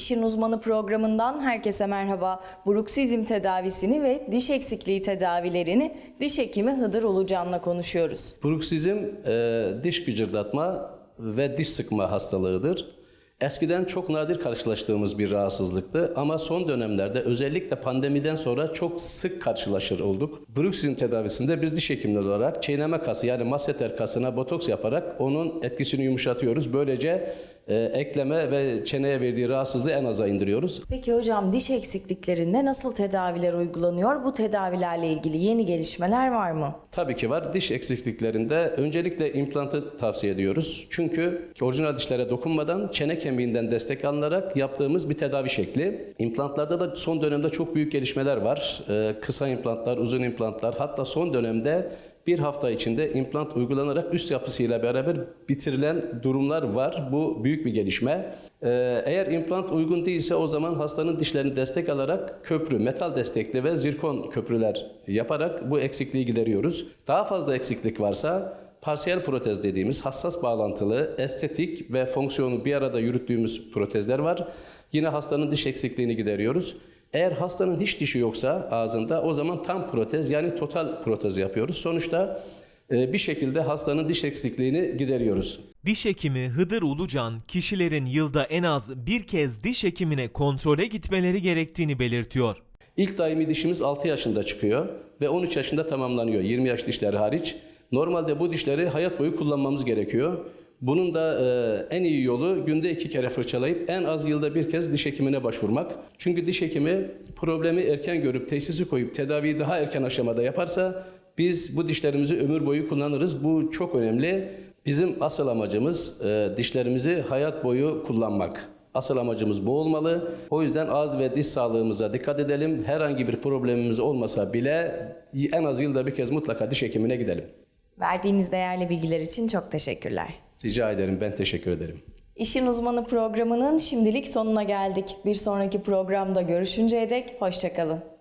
İşin Uzmanı programından herkese merhaba. Bruksizm tedavisini ve diş eksikliği tedavilerini diş hekimi Hıdır Ulucan'la konuşuyoruz. Bruksizm e, diş gıcırdatma ve diş sıkma hastalığıdır. Eskiden çok nadir karşılaştığımız bir rahatsızlıktı ama son dönemlerde özellikle pandemiden sonra çok sık karşılaşır olduk. Bruksizm tedavisinde biz diş hekimleri olarak çiğneme kası yani masseter kasına botoks yaparak onun etkisini yumuşatıyoruz. Böylece ekleme ve çeneye verdiği rahatsızlığı en aza indiriyoruz. Peki hocam diş eksikliklerinde nasıl tedaviler uygulanıyor? Bu tedavilerle ilgili yeni gelişmeler var mı? Tabii ki var. Diş eksikliklerinde öncelikle implantı tavsiye ediyoruz. Çünkü orijinal dişlere dokunmadan çene kemiğinden destek alınarak yaptığımız bir tedavi şekli. İmplantlarda da son dönemde çok büyük gelişmeler var. Ee, kısa implantlar, uzun implantlar hatta son dönemde bir hafta içinde implant uygulanarak üst yapısıyla beraber bitirilen durumlar var. Bu büyük bir gelişme. Ee, eğer implant uygun değilse o zaman hastanın dişlerini destek alarak köprü, metal destekli ve zirkon köprüler yaparak bu eksikliği gideriyoruz. Daha fazla eksiklik varsa parsiyel protez dediğimiz hassas bağlantılı, estetik ve fonksiyonu bir arada yürüttüğümüz protezler var. Yine hastanın diş eksikliğini gideriyoruz. Eğer hastanın hiç dişi yoksa ağzında o zaman tam protez yani total protez yapıyoruz. Sonuçta e, bir şekilde hastanın diş eksikliğini gideriyoruz. Diş hekimi Hıdır Ulucan, kişilerin yılda en az bir kez diş hekimine kontrole gitmeleri gerektiğini belirtiyor. İlk daimi dişimiz 6 yaşında çıkıyor ve 13 yaşında tamamlanıyor 20 yaş dişleri hariç. Normalde bu dişleri hayat boyu kullanmamız gerekiyor. Bunun da e, en iyi yolu günde iki kere fırçalayıp en az yılda bir kez diş hekimine başvurmak. Çünkü diş hekimi problemi erken görüp teşhisi koyup tedaviyi daha erken aşamada yaparsa biz bu dişlerimizi ömür boyu kullanırız. Bu çok önemli. Bizim asıl amacımız e, dişlerimizi hayat boyu kullanmak. Asıl amacımız bu olmalı. O yüzden ağız ve diş sağlığımıza dikkat edelim. Herhangi bir problemimiz olmasa bile en az yılda bir kez mutlaka diş hekimine gidelim. Verdiğiniz değerli bilgiler için çok teşekkürler. Rica ederim. Ben teşekkür ederim. İşin Uzmanı programının şimdilik sonuna geldik. Bir sonraki programda görüşünceye dek hoşçakalın.